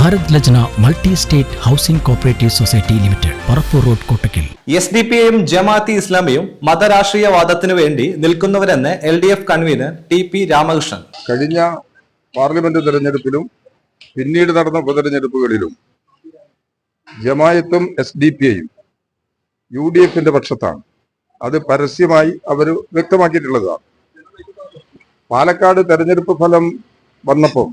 Bharat Lajna multi state housing cooperative society limited Parappur road Kottakkal. S D P ഐയും ജമാഅത്തി ഇസ്ലാമിയും മതരാഷ്ട്രീയവാദത്തിനു വേണ്ടി നിൽക്കുന്നവരെന്ന് L D F convener T P Ramakrishnan. കഴിഞ്ഞ parliament തെരഞ്ഞെടുപ്പിലും പിന്നീട് നടന്ന ഉപതെരഞ്ഞെടുപ്പുകളിലും ജമായത്തും എസ് ഡി പി ഐയും യു ഡി എഫിന്റെ പക്ഷത്താണ്. അത് പരസ്യമായി അവർ വ്യക്തമാക്കിയിട്ടുള്ളതാണ്. പാലക്കാട് തെരഞ്ഞെടുപ്പ് ഫലം വന്നപ്പോൾ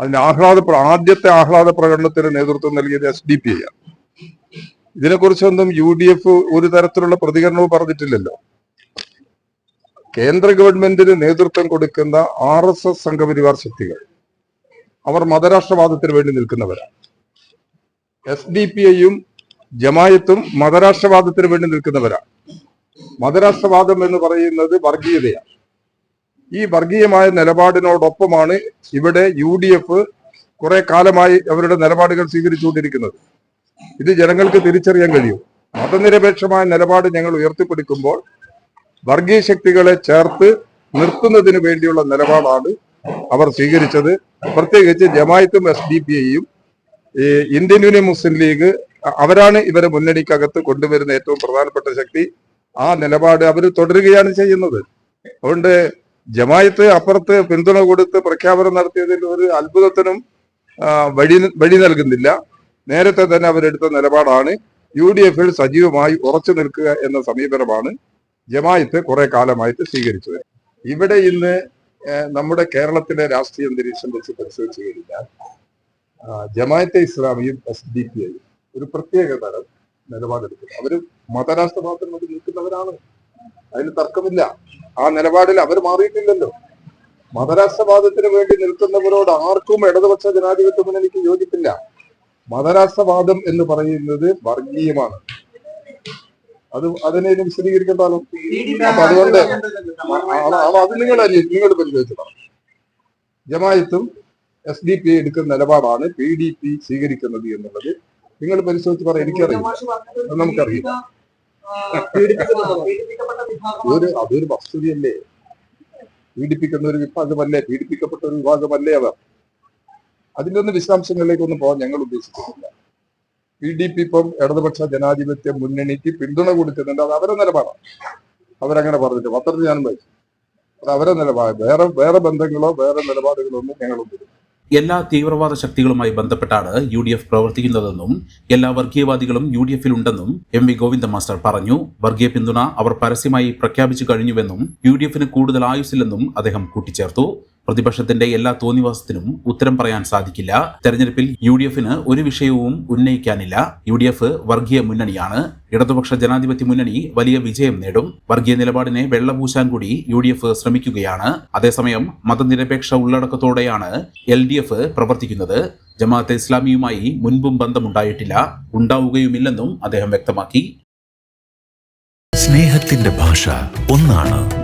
അതിന് ആഹ്ലാദ ആദ്യത്തെ ആഹ്ലാദ പ്രകടനത്തിന് നേതൃത്വം നൽകിയത് എസ് ഡി പി ആണ് ഇതിനെക്കുറിച്ചൊന്നും യു ഡി എഫ് ഒരു തരത്തിലുള്ള പ്രതികരണവും പറഞ്ഞിട്ടില്ലല്ലോ. കേന്ദ്ര ഗവൺമെന്റിന് നേതൃത്വം കൊടുക്കുന്ന ആർ എസ് എസ് സംഘപരിവാർ ശക്തികൾ. അവർ മതരാഷ്ട്രവാദത്തിന് വേണ്ടി നിൽക്കുന്നവരാണ്. എസ് ഡി പി ഐയും ജമായത്തും മതരാഷ്ട്രവാദത്തിന് വേണ്ടി നിൽക്കുന്നവരാണ്. മതരാഷ്ട്രവാദം എന്ന് പറയുന്നത് വർഗീയതയാണ്. ഈ വർഗീയമായ നിലപാടിനോടൊപ്പമാണ് ഇവിടെ യു ഡി എഫ് കുറെ കാലമായി അവരുടെ നിലപാടുകൾ സ്വീകരിച്ചുകൊണ്ടിരിക്കുന്നത്. ഇത് ജനങ്ങൾക്ക് തിരിച്ചറിയാൻ കഴിയും. മതനിരപേക്ഷമായ നിലപാട് ഞങ്ങൾ ഉയർത്തിപ്പിടിക്കുമ്പോൾ വർഗീയ ശക്തികളെ ചേർത്ത് നിർത്തുന്നതിന് വേണ്ടിയുള്ള നിലപാടാണ് അവർ സ്വീകരിച്ചത്. പ്രത്യേകിച്ച് ജമായത്തും എസ് ഡി പി ഐയും ഇന്ത്യൻ യൂണിയൻ മുസ്ലിം ലീഗ് അവരാണ് ഇവരെ മുന്നണിക്കകത്ത് കൊണ്ടുവരുന്ന ഏറ്റവും പ്രധാനപ്പെട്ട ശക്തി. ആ നിലപാട് അവർ തുടരുകയാണ് ചെയ്യുന്നത്. അതുകൊണ്ട് ജമായത്ത് അപ്പുറത്ത് പിന്തുണ കൊടുത്ത് പ്രഖ്യാപനം നടത്തിയതിൽ ഒരു അത്ഭുതത്തിനും വഴി വഴി നൽകുന്നില്ല. നേരത്തെ തന്നെ അവരെടുത്ത നിലപാടാണ് യു ഡി എഫിൽ സജീവമായി ഉറച്ചു നിൽക്കുക എന്ന സമീപനമാണ് ജമായത്ത് കുറെ കാലമായിട്ട് സ്വീകരിച്ചത്. ഇവിടെ ഇന്ന് നമ്മുടെ കേരളത്തിലെ രാഷ്ട്രീയ അന്തരീക്ഷം വെച്ച് പരിശോധിച്ചു കഴിഞ്ഞാൽ ജമായത്തെ ഇസ്ലാമിയും എസ് ഡി പി ഐയും ഒരു പ്രത്യേക തരം നിലപാടെടുക്കുന്നു. അവർ മതരാഷ്ട്രവാദത്തിന് വേണ്ടി നിൽക്കുന്നവരാണ്. അതിന് തർക്കമില്ല. ആ നിലപാടിൽ അവർ മാറിയിട്ടില്ലല്ലോ. മതരാഷ്ട്രവാദത്തിന് വേണ്ടി നിൽക്കുന്നവരോട് ആർക്കും ഇടതുപക്ഷ ജനാധിപത്യ മുന്നണിക്ക് യോജിപ്പില്ല. മതരാഷ്ട്രവാദം എന്ന് പറയുന്നത് വർഗീയമാണ്. അത് അതിനെ ഇനി വിശദീകരിക്കേണ്ടല്ലോ അപ്പൊ അതുകൊണ്ട് അത് നിങ്ങൾ നിങ്ങൾ പരിചയിച്ചതാണ് ജമായത്തും എസ് ഡി പി എടുക്കുന്ന നിലപാടാണ് പി ഡി പി സ്വീകരിക്കുന്നത് എന്നുള്ളത്. നിങ്ങൾ പരിശോധിച്ച് പറയാം എനിക്കറിയാം അത് നമുക്കറിയില്ല. ഒരു അതൊരു വസ്തുതയല്ലേ? പീഡിപ്പിക്കുന്ന ഒരു വിഭാഗമല്ലേ? പീഡിപ്പിക്കപ്പെട്ട ഒരു വിഭാഗമല്ലേ അവർ? അതിന്റെ ഒന്നും വിശദാംശങ്ങളിലേക്കൊന്നും പോകാൻ ഞങ്ങൾ ഉദ്ദേശിക്കുന്നില്ല. പി ഡി പി ഇപ്പം ഇടതുപക്ഷ ജനാധിപത്യ മുന്നണിക്ക് പിന്തുണ കൊടുക്കുന്നുണ്ട്. അത് അവരെ നിലപാടാണ്. അവരങ്ങനെ പറഞ്ഞിട്ട് പത്രത്തിൽ ഞാനും വായിച്ചു. അത് അവരെ നിലപാട്. വേറെ വേറെ ബന്ധങ്ങളോ വേറെ നിലപാടുകളോ ഒന്നും ഞങ്ങളൊന്നും എല്ലാ തീവ്രവാദ ശക്തികളുമായി ബന്ധപ്പെട്ടാണ് യു ഡി എഫ് പ്രവർത്തിക്കുന്നതെന്നും എല്ലാ വർഗീയവാദികളും യു ഡി എഫിൽ ഉണ്ടെന്നും എം വി ഗോവിന്ദ മാസ്റ്റർ പറഞ്ഞു. വർഗീയ പിന്തുണ അവർ പരസ്യമായി പ്രഖ്യാപിച്ചു കഴിഞ്ഞുവെന്നും യു ഡി എഫിന് കൂടുതൽ ആയുസില്ലെന്നും അദ്ദേഹം കൂട്ടിച്ചേർത്തു. പ്രതിപക്ഷത്തിന്റെ എല്ലാ തോന്നിവാസത്തിനും ഉത്തരം പറയാൻ സാധിക്കില്ല. തെരഞ്ഞെടുപ്പിൽ യു ഡി എഫിന് ഒരു വിഷയവും ഉന്നയിക്കാനില്ല. യു ഡി എഫ് വർഗീയ മുന്നണിയാണ്. ഇടതുപക്ഷ ജനാധിപത്യ മുന്നണി വലിയ വിജയം നേടും. വർഗീയ നിലപാടിനെ വെള്ളപൂശാൻ കൂടി യു ഡി എഫ് ശ്രമിക്കുകയാണ്. അതേസമയം മതനിരപേക്ഷ ഉള്ളടക്കത്തോടെയാണ് എൽ ഡി എഫ് പ്രവർത്തിക്കുന്നത്. ജമാഅത്തെ ഇസ്ലാമിയുമായി മുൻപും ബന്ധമുണ്ടായിട്ടില്ല. ഉണ്ടാവുകയുമില്ലെന്നും അദ്ദേഹം വ്യക്തമാക്കി. സ്നേഹത്തിന്റെ ഭാഷ ഒന്നാണ്.